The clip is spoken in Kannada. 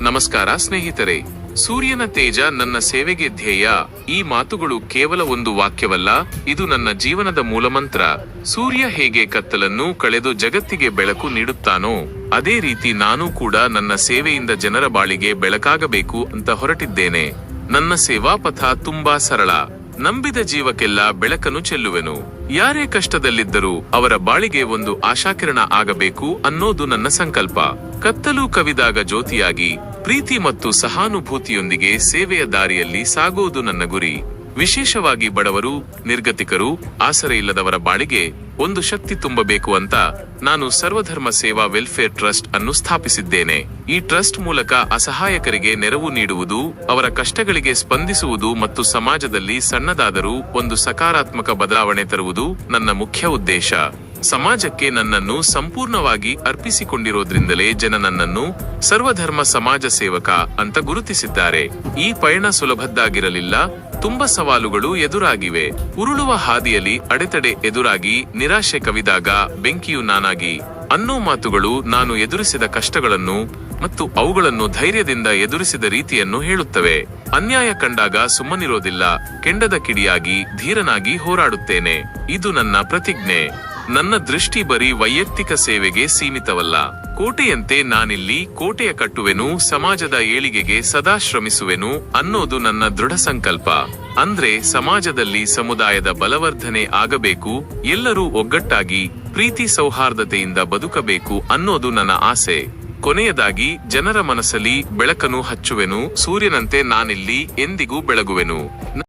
ನಮಸ್ಕಾರ ಸ್ನೇಹಿತರೆ. ಸೂರ್ಯನ ತೇಜ ನನ್ನ ಸೇವೆಗೆ ಧ್ಯೇಯ. ಈ ಮಾತುಗಳು ಕೇವಲ ಒಂದು ವಾಕ್ಯವಲ್ಲ, ಇದು ನನ್ನ ಜೀವನದ ಮೂಲಮಂತ್ರ. ಸೂರ್ಯ ಹೇಗೆ ಕತ್ತಲನ್ನು ಕಳೆದು ಜಗತ್ತಿಗೆ ಬೆಳಕು ನೀಡುತ್ತಾನೋ, ಅದೇ ರೀತಿ ನಾನು ಕೂಡ ನನ್ನ ಸೇವೆಯಿಂದ ಜನರ ಬಾಳಿಗೆ ಬೆಳಕಾಗಬೇಕು ಅಂತ ಹೊರಟಿದ್ದೇನೆ. ನನ್ನ ಸೇವಾ ಪಥ ತುಂಬಾ ಸರಳ. ನಂಬಿದ ಜೀವಕ್ಕೆಲ್ಲ ಬೆಳಕನ್ನು ಚೆಲ್ಲುವೆನು. ಯಾರೇ ಕಷ್ಟದಲ್ಲಿದ್ದರೂ ಅವರ ಬಾಳಿಗೆ ಒಂದು ಆಶಾಕಿರಣ ಆಗಬೇಕು ಅನ್ನೋದು ನನ್ನ ಸಂಕಲ್ಪ. ಕತ್ತಲು ಕವಿದಾಗ ಜ್ಯೋತಿಯಾಗಿ, ಪ್ರೀತಿ ಮತ್ತು ಸಹಾನುಭೂತಿಯೊಂದಿಗೆ ಸೇವೆಯ ದಾರಿಯಲ್ಲಿ ಸಾಗುವುದು ನನ್ನ ಗುರಿ. ವಿಶೇಷವಾಗಿ ಬಡವರು, ನಿರ್ಗತಿಕರು ಆಸರೆ ಇಲ್ಲದವರ ಬಾಳಿಗೆ ಒಂದು ಶಕ್ತಿ ತುಂಬಬೇಕು ಅಂತ ನಾನು ಸರ್ವಧರ್ಮ ಸೇವಾ ವೆಲ್ಫೇರ್ ಟ್ರಸ್ಟ್ ಅನ್ನು ಸ್ಥಾಪಿಸಿದ್ದೇನೆ. ಈ ಟ್ರಸ್ಟ್ ಮೂಲಕ ಅಸಹಾಯಕರಿಗೆ ನೆರವು ನೀಡುವುದು, ಅವರ ಕಷ್ಟಗಳಿಗೆ ಸ್ಪಂದಿಸುವುದು ಮತ್ತು ಸಮಾಜದಲ್ಲಿ ಸಣ್ಣದಾದರೂ ಒಂದು ಸಕಾರಾತ್ಮಕ ಬದಲಾವಣೆ ತರುವುದು ನನ್ನ ಮುಖ್ಯ ಉದ್ದೇಶ. ಸಮಾಜಕ್ಕೆ ನನ್ನನ್ನು ಸಂಪೂರ್ಣವಾಗಿ ಅರ್ಪಿಸಿಕೊಂಡಿರೋದ್ರಿಂದಲೇ ಜನ ನನ್ನನ್ನು ಸರ್ವಧರ್ಮ ಸಮಾಜ ಸೇವಕ ಅಂತ ಗುರುತಿಸಿದ್ದಾರೆ. ಈ ಪಯಣ ಸುಲಭದ್ದಾಗಿರಲಿಲ್ಲ. ತುಂಬಾ ಸವಾಲುಗಳು ಎದುರಾಗಿವೆ. ಉರುಳುವ ಹಾದಿಯಲ್ಲಿ ಅಡೆತಡೆ ಎದುರಾಗಿ ನಿರಾಶೆ ಕವಿದಾಗ ಬೆಂಕಿಯು ನಾನಾಗಿ. ಅನ್ನೋ ಮಾತುಗಳು ನಾನು ಎದುರಿಸಿದ ಕಷ್ಟಗಳನ್ನು ಮತ್ತು ಅವುಗಳನ್ನು ಧೈರ್ಯದಿಂದ ಎದುರಿಸಿದ ರೀತಿಯನ್ನು ಹೇಳುತ್ತವೆ. ಅನ್ಯಾಯ ಕಂಡಾಗ ಸುಮ್ಮನಿರೋದಿಲ್ಲ. ಕೆಂಡದ ಕಿಡಿಯಾಗಿ ಧೀರನಾಗಿ ಹೋರಾಡುತ್ತೇನೆ. ಇದು ನನ್ನ ಪ್ರತಿಜ್ಞೆ. ನನ್ನ ದೃಷ್ಟಿ ಬರೀ ವೈಯಕ್ತಿಕ ಸೇವೆಗೆ ಸೀಮಿತವಲ್ಲ. ಕೋಟೆಯಂತೆ ನಾನಿಲ್ಲಿ ಕೋಟೆಯ ಕಟ್ಟುವೆನು, ಸಮಾಜದ ಏಳಿಗೆಗೆ ಸದಾ ಶ್ರಮಿಸುವೆನು ಅನ್ನೋದು ನನ್ನ ದೃಢ ಸಂಕಲ್ಪ. ಅಂದ್ರೆ ಸಮಾಜದಲ್ಲಿ ಸಮುದಾಯದ ಬಲವರ್ಧನೆ ಆಗಬೇಕು, ಎಲ್ಲರೂ ಒಗ್ಗಟ್ಟಾಗಿ ಪ್ರೀತಿ ಸೌಹಾರ್ದತೆಯಿಂದ ಬದುಕಬೇಕು ಅನ್ನೋದು ನನ್ನ ಆಸೆ. ಕೊನೆಯದಾಗಿ, ಜನರ ಮನಸ್ಸಲ್ಲಿ ಬೆಳಕನ್ನು ಹಚ್ಚುವೆನು, ಸೂರ್ಯನಂತೆ ನಾನಿಲ್ಲಿ ಎಂದಿಗೂ ಬೆಳಗುವೆನು.